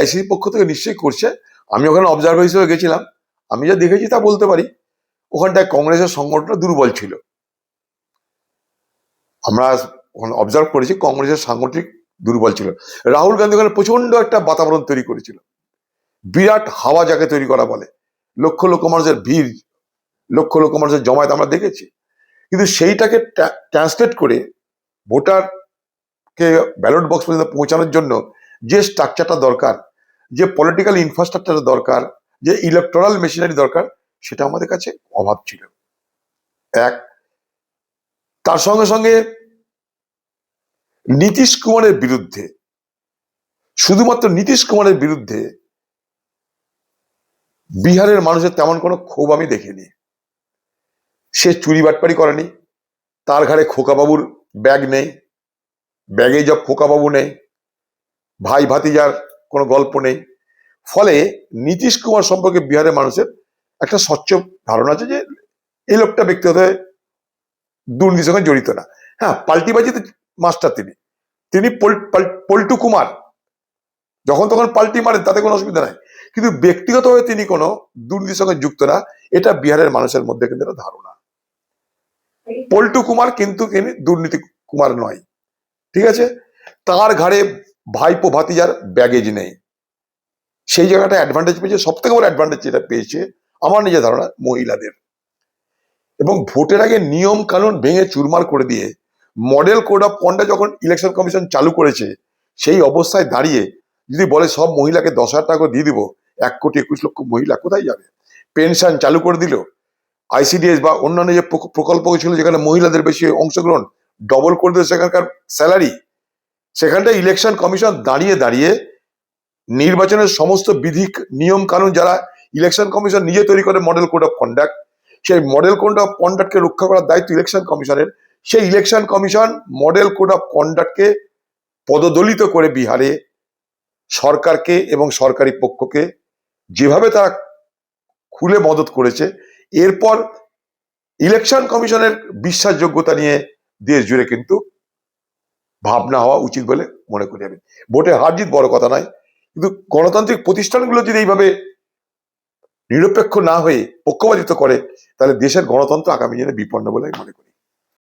এআইসির পক্ষ থেকে নিশ্চয়ই করছে। আমি ওখানে অবজারভার হিসেবে গেছিলাম। আমি যা দেখেছি তা বলতে পারি। ওখানটায় কংগ্রেসের সংগঠনটা দুর্বল ছিল। আমরা ওখানে অবজার্ভ করেছি, কংগ্রেসের সাংগঠনিক দুর্বল ছিল। রাহুল গান্ধী ওখানে প্রচণ্ড একটা বাতাবরণ তৈরি করেছিল। বিরাট হাওয়া যাকে তৈরি করা বলে। লক্ষ লক্ষ মানুষের ভিড়, লক্ষ লক্ষ মানুষের জমায়েত আমরা দেখেছি। কিন্তু সেইটাকে ট্রান্সলেট করে ভোটারকে ব্যালট বক্স পর্যন্ত পৌঁছানোর জন্য যে স্ট্রাকচারটা দরকার যে পলিটিক্যাল ইনফ্রাস্ট্রাকচার দরকার, যে ইলেকট্রাল মেশিনারি দরকার, সেটা আমাদের কাছে অভাব ছিল। এক, তার সঙ্গে সঙ্গে নীতিশ কুমারের বিরুদ্ধে, শুধুমাত্র নীতিশ কুমারের বিরুদ্ধে বিহারের মানুষের তেমন কোনো ক্ষোভ আমি দেখিনি। সে চুরি বাটপারি করেনি, তার ঘাড়ে খোকাবাবুর ব্যাগ নেই ব্যাগে যব খোকাবাবু নেই ভাই ভাতিজার কোনো গল্প নেই। ফলে নীতিশ কুমার সম্পর্কে বিহারের মানুষের একটা স্বচ্ছ ধারণা আছে যে এই লোকটা ব্যক্তিগত দুর্নীতির সঙ্গে জড়িত না। হ্যাঁ পাল্টিবাজিতে মাস্টার তিনি। তিনি পল্টু কুমার। যখন তখন পাল্টি মারেন, তাতে কোনো অসুবিধা নাই। কিন্তু ব্যক্তিগতভাবে তিনি কোনো দুর্নীতির সঙ্গে যুক্ত না, এটা বিহারের মানুষের মধ্যে কিন্তু একটা ধারণা। পল্টু কুমার কিন্তু তিনি দুর্নীতি কুমার নয়। ঠিক আছে? তার ঘাড়ে ভাইপো ভাতিজার ব্যাগেজ নেই। সেই জায়গাটা অ্যাডভান্টেজ পেয়েছে সব থেকে বড় অ্যাডভান্টেজ যেটা পেয়েছে আমার নিজের ধারণা, মহিলাদের। এবং ভোটের আগে নিয়ম কানুন ভেঙে চুরমার করে দিয়ে মডেল কোড অফ কন্ডাক্ট যখন ইলেকশন কমিশন চালু করেছে, সেই অবস্থায় দাঁড়িয়ে যদি বলে সব মহিলাকে দশ হাজার টাকা দিয়ে দিব, এক কোটি একুশ লক্ষ মহিলা কোথায় যাবে? পেনশন চালু করে দিল আইসিডিএস বা অন্যান্য যে প্রকল্প ছিল যেখানে মহিলাদের বেশি অংশগ্রহণ ডবল করে দিল সেখানকার স্যালারি সেখানটা ইলেকশন কমিশন দাঁড়িয়ে দাঁড়িয়ে নির্বাচনের সমস্ত বিধি নিয়ম কানুন যারা ইলেকশন কমিশন নিজে তৈরি করে মডেল কোড অফ কন্ডাক্ট সেই মডেল কোড অফ কন্ডাক্টকে রক্ষা করার দায়িত্ব ইলেকশন কমিশনের সেই election commission model code of কন্ডাক্টকে পদদলিত করে বিহারে সরকারকে এবং সরকারি পক্ষকে যেভাবে তারা খুলে মদত করেছে, এরপর ইলেকশন কমিশনের বিশ্বাসযোগ্যতা নিয়ে দেশ জুড়ে কিন্তু ভাবনা হওয়া উচিত বলে মনে করি আমি। ভোটে হার জিত বড় কথা নয়, কিন্তু গণতান্ত্রিক প্রতিষ্ঠানগুলো যদি এইভাবে নিরপেক্ষ না হয়ে পক্ষপাতিত্ব করে, তাহলে দেশের গণতন্ত্র আগামী দিনে বিপন্ন বলে আমি মনে করি।